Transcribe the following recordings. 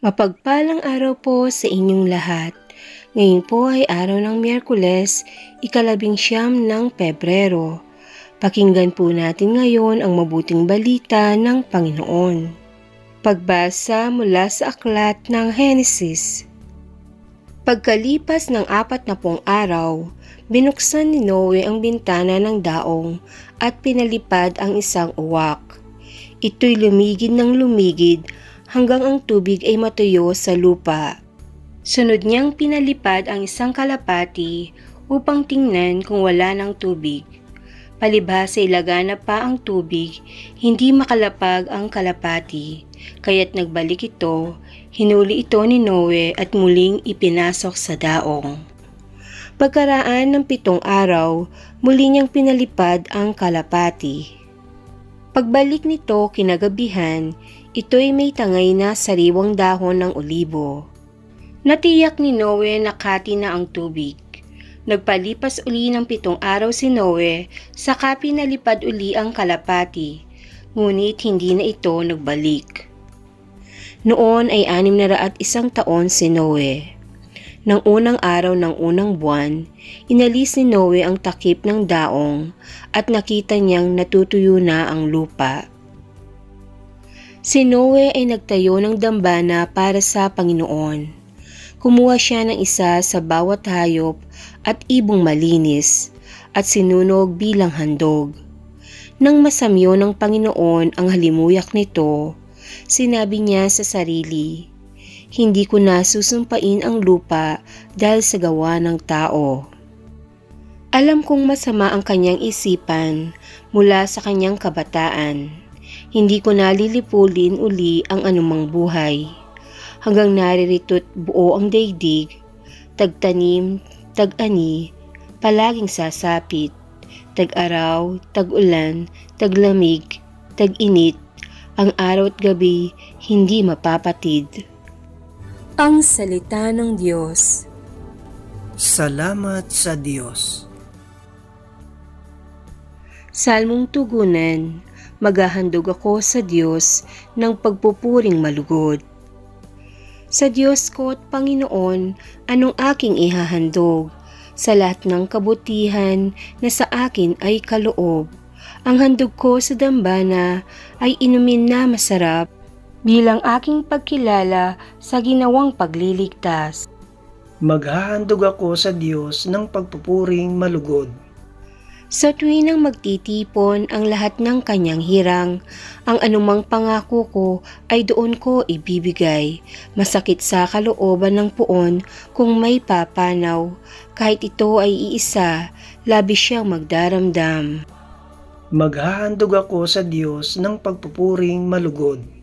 Mapagpalang araw po sa inyong lahat. Ngayon po ay araw ng Miyerkules, ikalabing siyam ng Pebrero. Pakinggan po natin ngayon ang mabuting balita ng Panginoon. Pagbasa mula sa aklat ng Henesis. Pagkalipas ng apat na pong araw, binuksan ni Noe ang bintana ng daong at pinalipad ang isang uwak. Ito'y lumigid ng lumigid hanggang ang tubig ay matuyo sa lupa. Sunod niyang pinalipad ang isang kalapati upang tingnan kung wala ng tubig. Palibhas ay lagana pa ang tubig, hindi makalapag ang kalapati, kaya't nagbalik ito, hinuli ito ni Noe at muling ipinasok sa daong. Pagkaraan ng pitong araw, muli niyang pinalipad ang kalapati. Pagbalik nito kinagabihan, ito'y may tangay na sariwang dahon ng olibo. Natiyak ni Noe na kati na ang tubig. Nagpalipas uli ng pitong araw si Noe, saka pinalipad uli ang kalapati, ngunit hindi na ito nagbalik. Noon ay anim na raat isang taon si Noe. Nang unang araw ng unang buwan, inalis ni Noe ang takip ng daong at nakita niyang natutuyo na ang lupa. Si Noe ay nagtayo ng dambana para sa Panginoon. Kumuha siya ng isa sa bawat hayop at ibong malinis at sinunog bilang handog. Nang masamyo ng Panginoon ang halimuyak nito, sinabi niya sa sarili, Hindi ko na susumpain ang lupa dahil sa gawa ng tao. Alam kong masama ang kanyang isipan mula sa kanyang kabataan. Hindi ko nalilipulin uli ang anumang buhay. Hanggang naririto't buo ang daigdig, tagtanim, tag-ani, palaging sasapit, tag-araw, tag-ulan, taglamig, tag-init, ang araw at gabi hindi mapapatid. Ang Salita ng Diyos Salamat sa Diyos. Salmong Tugunan Maghahandog ako sa Diyos ng pagpupuring malugod. Sa Diyos ko at Panginoon, anong aking ihahandog? Sa lahat ng kabutihan na sa akin ay kaloob. Ang handog ko sa dambana ay inumin na masarap bilang aking pagkilala sa ginawang pagliligtas. Maghahandog ako sa Diyos ng pagpupuring malugod. Sa tuwinang magtitipon ang lahat ng kanyang hirang, ang anumang pangako ko ay doon ko ibibigay. Masakit sa kalooban ng puon kung may papanaw. Kahit ito ay iisa, labis siyang magdaramdam. Maghahandog ako sa Diyos ng pagpupuring malugod.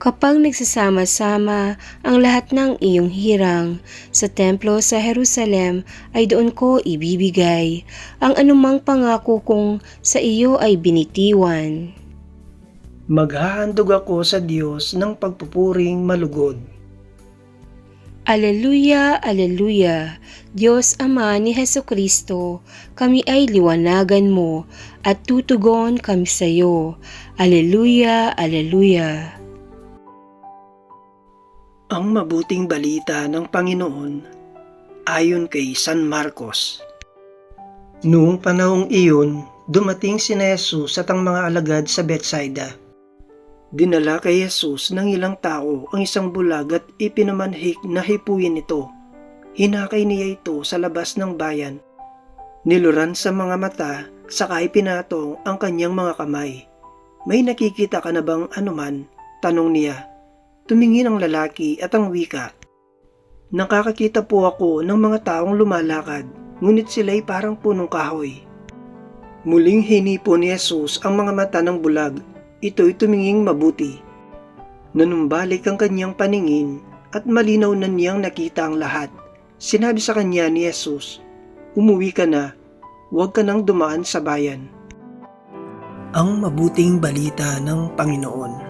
Kapag nagsasama-sama ang lahat ng iyong hirang sa templo sa Jerusalem ay doon ko ibibigay ang anumang pangako kong sa iyo ay binitiwan. Maghahandog ako sa Diyos ng pagpupuring malugod. Aleluya, Aleluya, Diyos Ama ni Heso Kristo, kami ay liwanagan mo at tutugon kami sa iyo. Aleluya, Aleluya. Ang mabuting balita ng Panginoon ayon kay San Marcos. Noong panahong iyon, dumating si Jesus at ang mga alagad sa Bethsaida. Dinala kay Jesus ng ilang tao ang isang bulag at ipinamanhik na hipuin ito. Hinakay niya ito sa labas ng bayan. Niluran sa mga mata, saka ipinatong ang kanyang mga kamay. May nakikita ka na bang anuman? Tanong niya. Tumingin ang lalaki at ang wika. Nakakakita po ako ng mga taong lumalakad, ngunit sila'y parang punong kahoy. Muling hinipo ni Jesus ang mga mata ng bulag ito'y tuminging mabuti. Nanumbalik ang kanyang paningin at malinaw na niyang nakita ang lahat. Sinabi sa kanya ni Jesus, Umuwi ka na, huwag ka nang dumaan sa bayan. Ang mabuting balita ng Panginoon.